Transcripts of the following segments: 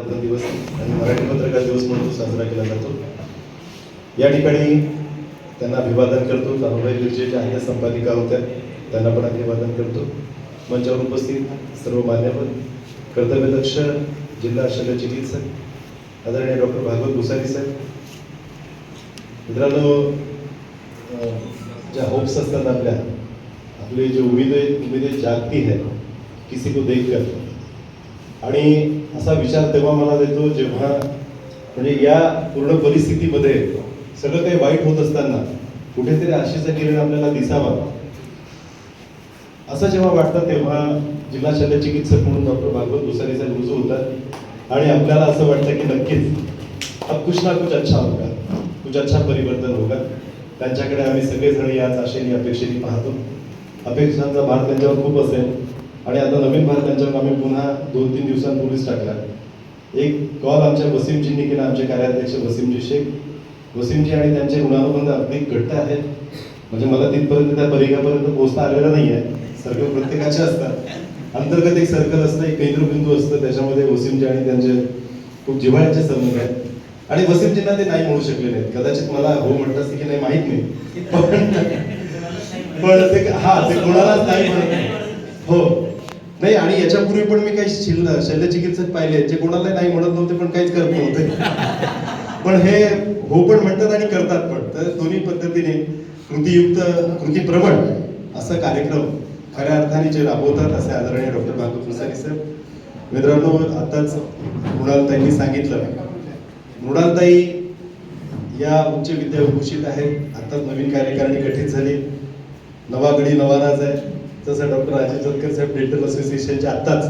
वर्धापन दिवस आणि मराठी पत्रकार दिवस म्हणून साजरा केला जातो. या ठिकाणी त्यांना अभिवादन करतो. तानुबाई बिर्जे ज्या अन्य संपादिका होत्या त्यांना पण अभिवादन करतो. मंचावर उपस्थित सर्व मान्यवर कर्तव्यदक्ष जिल्हा शल्य चिकित्सक आदरणीय डॉक्टर भागवत भुसारी साहेब. मित्रांनो ज्या होप्स असतात आपल्या आपली जी उमेद उमेदे जागती है किसी को देखकर आणि असा विचार तेव्हा मला देतो जेव्हा म्हणजे या पूर्ण परिस्थितीमध्ये सगळं काही वाईट होत असताना कुठेतरी आशेचा किरण आपल्याला दिसावा. असं जेव्हा वाटतं तेव्हा जिल्हा शल्य चिकित्सक म्हणून डॉक्टर भागवत भुसारी साहेब रुजू होतात. आणि आपल्याला असं वाटतं की नक्कीच अब कुछ ना कुछ अच्छा होगा. कुछ अच्छा परिवर्तन होगा. त्यांच्याकडे आम्ही सगळेजण याच आशेने अपेक्षेने पाहतो. अपेक्षांचा भार त्यांच्यावर खूप असेल. आणि आता नवीन भारत त्यांच्यावर आम्ही पुन्हा दोन तीन दिवसांपूर्वीच टाकला एक कॉल आमच्या वसीमजींनी केला आमचे कार्याध्यक्ष वसीमजी शेख. वसीमजी आणि त्यांचे गुणानुबंध अगदी घट्ट आहेत. म्हणजे मला तिथपर्यंत त्या परिघापर्यंत पोहोचता आलेलं नाही आहे सर्कल प्रत्येकाचे असतात. अंतर्गत एक सर्कल असतं एक केंद्रबिंदू असतं. त्याच्यामध्ये वसीमजी आणि त्यांचे खूप जिव्हाळ्याचे संबंध आहेत. आणि वसीमजींना ते नाही म्हणू शकले नाहीत कदाचित मला हो म्हणत असते की नाही माहीत नाही. पण पण ते हा ते कोणालाच नाही म्हणत हो. नाही आणि याच्यापूर्वी पण मी काही शिल शल्यचिकित्सक पाहिले जे कोणाला नाही म्हणत नव्हते पण काहीच करत नव्हते. पण हे हो पण म्हणतात आणि करतात पण. तर दोन्ही पद्धतीने कृतीयुक्त कृतीप्रवण असा कार्यक्रम खऱ्या अर्थाने जे राबवतात असे आदरणीय डॉक्टर भागवत मुसारी साहेब मित्रांनो आताच मृणालताईंनी सांगितलं. मृणालताई या उच्च विद्याभूषित आहेत. आताच नवीन कार्यकारिणी गठीत झाली. नवा गडी नवा राज आहे. तसं डॉक्टर अजय जतकर साहेब डेंटल असोसिएशनचे आत्ताच.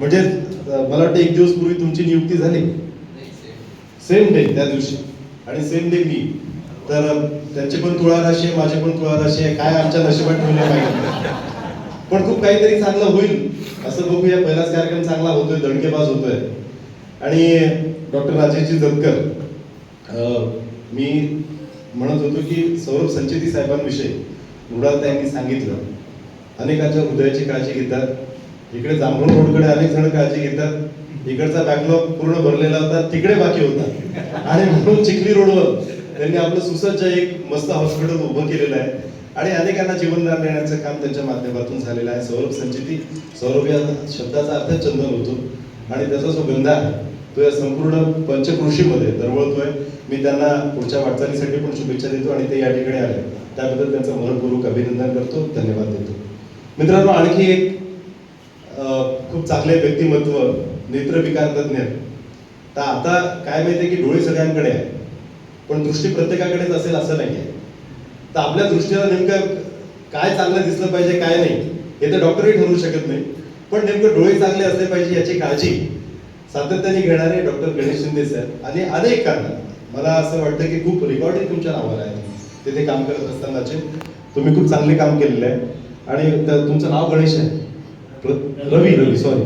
म्हणजे मला वाटतं एक दिवस पूर्वी तुमची नियुक्ती झाली. सेम डे त्या दिवशी. आणि सेम डे मी. तर त्यांची पण तुळा राशी आहे माझी पण तुळा राशी आहे. काय आमच्या नशिबात ठेवले पाहिजे पण खूप काहीतरी चांगलं होईल असं बघूया. पहिलाच कार्यक्रम चांगला होतोय दणकेबाज होतोय. आणि डॉक्टर राजेशजी जतकर अं, मी म्हणत होतो की सौरभ संचेती साहेबांविषयी. मृणाल त्यांनी सांगितलं अनेकांच्या हृदयाची काळजी घेतात. इकडे जांभूळ रोडकडे अनेक जण काळजी घेतात. इकडचा बॅकलॉग पूर्ण भरलेला होता. तिकडे बाकी होता. आणि म्हणून चिखली रोडवर त्यांनी आपलं सुसज्ज एक मस्त हॉस्पिटल उभं केलेलं आहे. आणि अनेकांना जीवनदान देण्याचं काम त्यांच्या माध्यमातून झालेलं आहे. सौरभ संचिती. सौरभ या शब्दाचा अर्थ चंदन होतो. आणि त्याचा जो गंधा आहे तो या संपूर्ण पंचकृषीमध्ये दरवळतोय. मी त्यांना पुढच्या वाटचालीसाठी पण शुभेच्छा देतो आणि ते या ठिकाणी आले. त्याबद्दल त्यांचं मनपूर्वक अभिनंदन करतो. धन्यवाद देतो. मित्रांनो आणखी एक खूप चांगले व्यक्तिमत्व नेत्रविकार तज्ञ तर आता काय माहिती की डोळे सगळ्यांकडे आहे पण दृष्टी प्रत्येकाकडेच असेल असं नाही आहे. तर आपल्या दृष्टीला नेमकं काय चांगलं दिसलं पाहिजे काय नाही हे तर डॉक्टरही ठरवू शकत नाही. पण नेमकं डोळे चांगले असले पाहिजे याची काळजी सातत्याने घेणारे डॉक्टर गणेश शिंदे सर आणि अनेकांना मला असं वाटतं की खूप रेकॉर्डिंग तुमच्या नावाला आहे. तिथे काम करत असतानाचे तुम्ही खूप चांगले काम केलेलं आहे. आणि तुमचं नाव गणेश आहे. प्र- रवी रवी सॉरी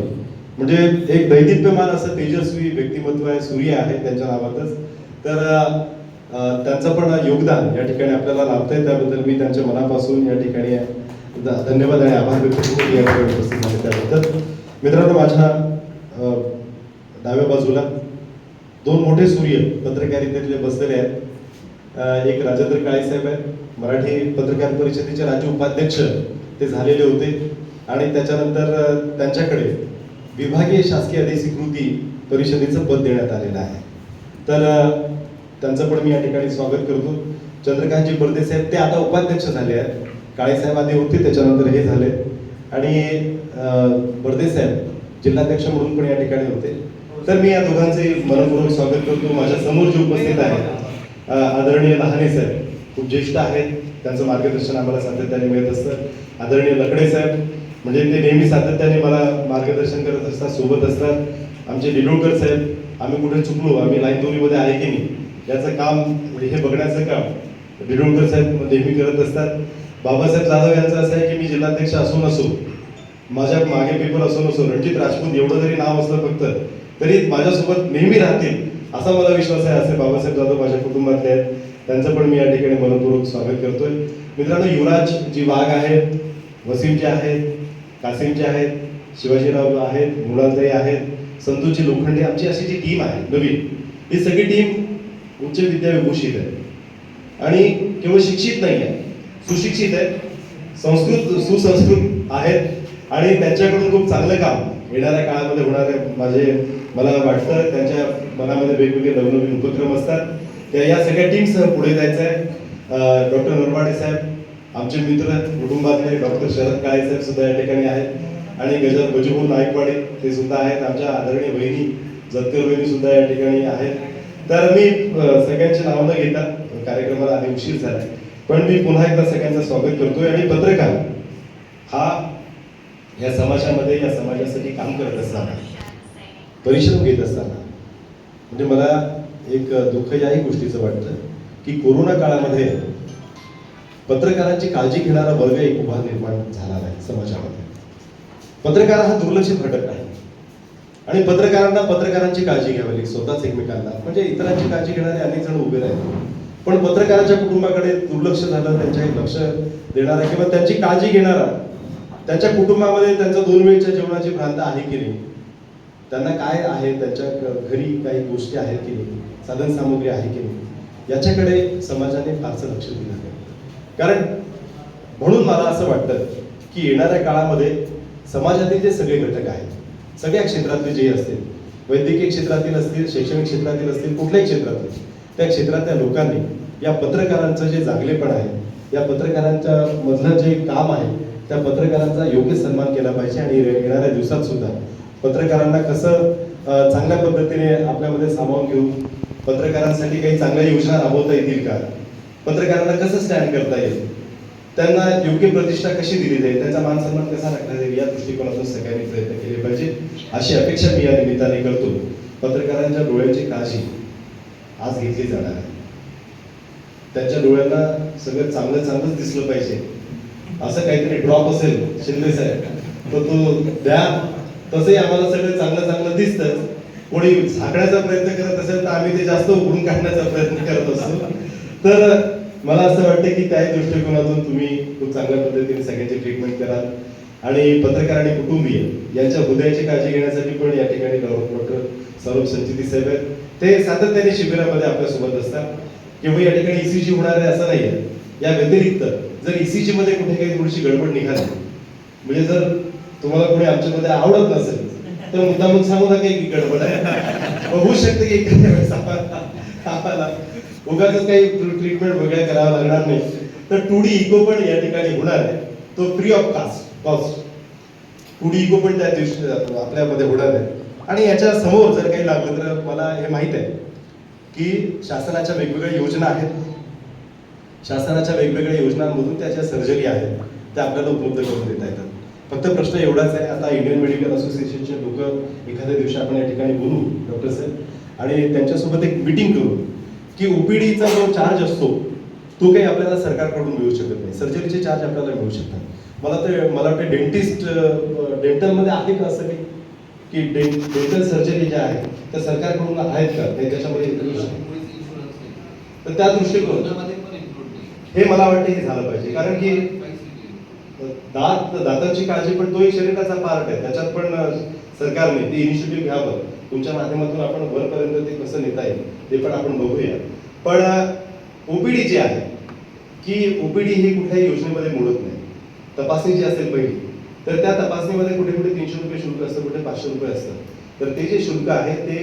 म्हणजे एक दैदिप्यमान असं तेजस्वी व्यक्तिमत्व आहे सूर्य आहे त्यांच्या नावातच. तर त्यांचं पण योगदान या ठिकाणी आपल्याला लाभतंय. त्याबद्दल मी त्यांच्या मनापासून या ठिकाणी धन्यवाद आणि आभार व्यक्त करतो उपस्थित झाले त्याबद्दल. मित्रांनो माझ्या डाव्या बाजूला दोन मोठे सूर्य पत्रकारितेतले बसलेले आहेत. एक राजेंद्र काळे साहेब आहेत. मराठी पत्रकार परिषदेचे राज्य उपाध्यक्ष ते झालेले होते. आणि त्याच्यानंतर त्यांच्याकडे विभागीय शासकीय अधिस्वीकृती परिषदेचं पद देण्यात आलेलं आहे. तर त्यांचं पण मी या ठिकाणी स्वागत करतो. चंद्रकांतजी बर्दे साहेब ते आता उपाध्यक्ष झाले आहेत. काळेसाहेब आधी होते त्याच्यानंतर हे झाले. आणि बर्दे साहेब जिल्हाध्यक्ष म्हणून पण या ठिकाणी होते. तर मी या दोघांचे मनपूर्वक स्वागत करतो. माझ्यासमोर जे उपस्थित आहेत आदरणीय लहाने साहेब. खूप ज्येष्ठ आहेत. त्यांचं मार्गदर्शन आम्हाला सातत्याने मिळत असतं. आदरणीय लकडे साहेब म्हणजे ते नेहमी सातत्याने मला मार्गदर्शन करत असतात सोबत असतात. आमचे डिडोळकर साहेब आम्ही कुठे चुकलो आम्ही लाईन दोरीमध्ये आहे की नाही याचं काम म्हणजे हे बघण्याचं काम डिडोळकर साहेब नेहमी करत असतात. बाबासाहेब जाधव यांचं असं आहे की मी जिल्हाध्यक्ष असो माझ्या मागे पेपर असो नसो रणजित राजपूत एवढं जरी नाव असलं फक्त तरी माझ्यासोबत नेहमी राहतील असा मला विश्वास आहे असे बाबासाहेब जाधव माझ्या कुटुंबातले आहेत. त्यांचं पण मी या ठिकाणी मनपूर्वक स्वागत करतोय. मित्रांनो युवराज जी वाघ आहेत वसीमचे आहेत कासिमचे आहेत शिवाजीराव आहेत मुलालताई आहेत संतोषजी लोखंडे आमची अशी जी टीम आहे नवीन ही सगळी टीम उच्च विद्याविभूषित आहे आणि केवळ शिक्षित नाही आहे सुशिक्षित आहे संस्कृत सुसंस्कृत आहेत आणि त्यांच्याकडून खूप चांगलं काम येणाऱ्या काळामध्ये होणार आहे माझे मला वाटतं त्यांच्या मनामध्ये वेगवेगळे नवनवीन उपक्रम असतात. या सगळ्या टीमसह पुढे जायचं आहे डॉक्टर नरवाडे साहेब आमचे मित्र कुटुंबातले डॉक्टर शरद काळे साहेब सुद्धा या ठिकाणी आहेत. आणि गजर गजूभाऊ नाईकवाडे ते सुद्धा आहेत. आमच्या आदरणीय बहिणी जतकर बहिणी सुद्धा या ठिकाणी आहेत. तर मी सगळ्यांची नावं न घेता कार्यक्रमाला आधी उशीर झाला पण मी पुन्हा एकदा सगळ्यांचं स्वागत करतोय आणि पत्रकार हा या समाजामध्ये या समाजासाठी काम करत असताना परिश्रम घेत असताना. म्हणजे मला एक दुःख याही गोष्टीचं वाटतं की कोरोना काळामध्ये पत्रकारांची काळजी घेणारा वर्ग एक उभा निर्माण झाला नाही समाजामध्ये. पत्रकार हा दुर्लक्षित घटक आहे. आणि पत्रकारांना पत्रकारांची काळजी घ्यावी लागेल स्वतःच एकमेकांना म्हणजे इतरांची काळजी घेणारे अनेक जण उभे राहिले. पण पत्रकाराच्या कुटुंबाकडे दुर्लक्ष झालं त्यांच्या लक्ष देणारा किंवा त्यांची काळजी घेणारा त्यांच्या कुटुंबामध्ये त्यांचा दोन वेळच्या जेवणाची भ्रांत आहे की नाही? त्यांना काय आहे? त्यांच्या घरी काही गोष्टी आहेत की नाही? साधन सामुग्री आहे की नाही याच्याकडे समाजाने फारसं लक्ष दिलं नाही. कारण म्हणून मला असं वाटतं की येणाऱ्या काळामध्ये समाजातील जे सगळे घटक आहेत सगळ्या क्षेत्रातले जे असतील वैद्यकीय क्षेत्रातील असतील शैक्षणिक क्षेत्रातील असतील कुठल्याही क्षेत्रातील त्या क्षेत्रातल्या लोकांनी या पत्रकारांचं जे जागलेपण आहे या पत्रकारांच्या मधलं जे काम आहे त्या पत्रकारांचा योग्य सन्मान केला पाहिजे आणि येणाऱ्या दिवसात सुद्धा पत्रकारांना कसं चांगल्या पद्धतीने आपल्यामध्ये सामावून घेऊन पत्रकारांसाठी काही चांगल्या योजना राबवता येतील का? पत्रकारांना कसं स्टँड करता येईल? त्यांना योग्य प्रतिष्ठा कशी दिली जाईल? त्यांचा मान सन्मान कसा राखला जाईल? या दृष्टिकोनातून सगळ्यांनी प्रयत्न केले पाहिजे. अशी अपेक्षा मी या निमित्ताने करतो. पत्रकारांच्या डोळ्यांची काळजी आज घेतली जाणार आहे. त्यांच्या डोळ्यांना सगळं चांगलं चांगलंच दिसलं पाहिजे. असं काहीतरी ड्रॉप असेल शिंदे साहेब तर तो द्या. तसंही आम्हाला सगळं चांगलं चांगलं दिसतं. कोणी झाकण्याचा प्रयत्न करत असेल तर आम्ही ते जास्त उघडून काढण्याचा प्रयत्न करत असतो. तर मला असं वाटतं की त्या दृष्टिकोनातून तुम्ही खूप चांगल्या पद्धतीने सगळ्यांची ट्रीटमेंट कराल. आणि पत्रकार आणि कुटुंबीय यांच्या हृदयाची काळजी घेण्यासाठी पण या ठिकाणी डॉक्टर सौरभ संचिती साहेब आहेत. ते सातत्याने शिबिरामध्ये आपल्यासोबत असतात. किंवा या ठिकाणी ईसीजी होणार आहे असं नाही आहे या व्यतिरिक्त जर ईसीजी मध्ये कुठे काही थोडीशी गडबड निघाली म्हणजे जर तुम्हाला कोणी आमच्यामध्ये आवडत नसेल तर मुद्दामून सांगू नका की गडबड. आहे होऊ शकतं की एखाद्या वेळेस आम्हाला उगाच काही ट्रीटमेंट वगैरे करावं लागणार नाही. तर टू डी इको पण या ठिकाणी होणार आहे. तो free of cost cost two D echo पण त्या दिवशी जातो आपल्यामध्ये होणार आहे. आणि याच्या समोर जर काही लागलं तर मला हे माहीत आहे की शासनाच्या वेगवेगळ्या योजना आहेत. शासनाच्या वेगवेगळ्या योजनांमधून त्याच्या सर्जरी आहेत. त्या आपल्याला उपलब्ध करून देता येतात. फक्त प्रश्न एवढाच आहे. आता इंडियन मेडिकल असोसिएशनचे लोक एखाद्या दिवशी आपण या ठिकाणी बोलू डॉक्टर साहेब. आणि त्यांच्यासोबत एक मिटिंग करू की ओपीडीचा जो चार्ज असतो तो काही आपल्याला सरकारकडून मिळू शकत नाही. सर्जरीचे चार्ज आपल्याला मिळू शकतात. मला ते मला वाटतं डेंटिस्ट डेंटलमध्ये आहे का असं काही? की डेंटल सर्जरी ज्या आहेत त्या सरकारकडून आहेत का? त्याच्यामध्ये तर त्या दृष्टिकोन हे मला वाटतं हे झालं पाहिजे. कारण की दात दाताची काळजी पण तो एक शरीराचा पार्ट आहे. त्याच्यात पण सरकारने ते इनिशिएटिव्ह घ्यावं. तुमच्या माध्यमातून आपण वरपर्यंत ते कसं नेता येईल ते पण आपण बघूया. पण ओपीडी जी आहे की ओपीडी ही कुठल्याही योजनेमध्ये मोडत नाही. तपासणी जी असेल पहिली तर त्या तपासणीमध्ये कुठे कुठे तीनशे रुपये शुल्क असतं कुठे पाचशे रुपये असतं. तर ते जे शुल्क आहे ते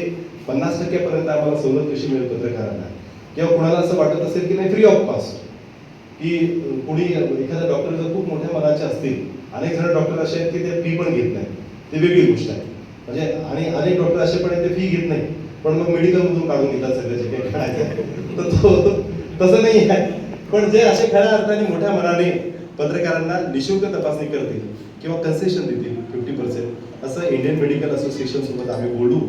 पन्नास टक्क्यापर्यंत आम्हाला सवलत कशी मिळेल पत्रकारांना? किंवा कुणाला असं वाटत असेल की नाही फ्री ऑफ कॉस्ट की कोणी एखादा डॉक्टर जर खूप मोठ्या मनाचे असतील. अनेक जण डॉक्टर असे आहेत की ते फी पण घेत नाही ते वेगळी गोष्ट आहे. म्हणजे आणि अनेक डॉक्टर असे पण आहेत ते फी घेत नाही पण मग मेडिकलमधून काढून घेतात सगळ्याचे काही काढायचं तर तो तसं नाही आहे. पण जे असे खऱ्या अर्थाने मोठ्या मनाने पत्रकारांना निशुल्क तपासणी करतील किंवा कन्सेशन देतील फिफ्टी पर्सेंट असं इंडियन मेडिकल असोसिएशन सोबत आम्ही बोलू.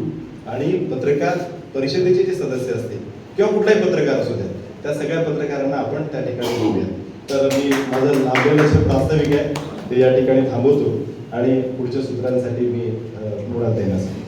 आणि पत्रकार परिषदेचे जे सदस्य असतील किंवा कुठलाही पत्रकार असू द्या त्या सगळ्या पत्रकारांना आपण त्या ठिकाणी बोलूया तर मी माझं लाभलेलं लक्ष प्रास्ताविक आहे. ते या ठिकाणी थांबवतो आणि पुढच्या सूत्रांसाठी मी मुळात येण्यासाठी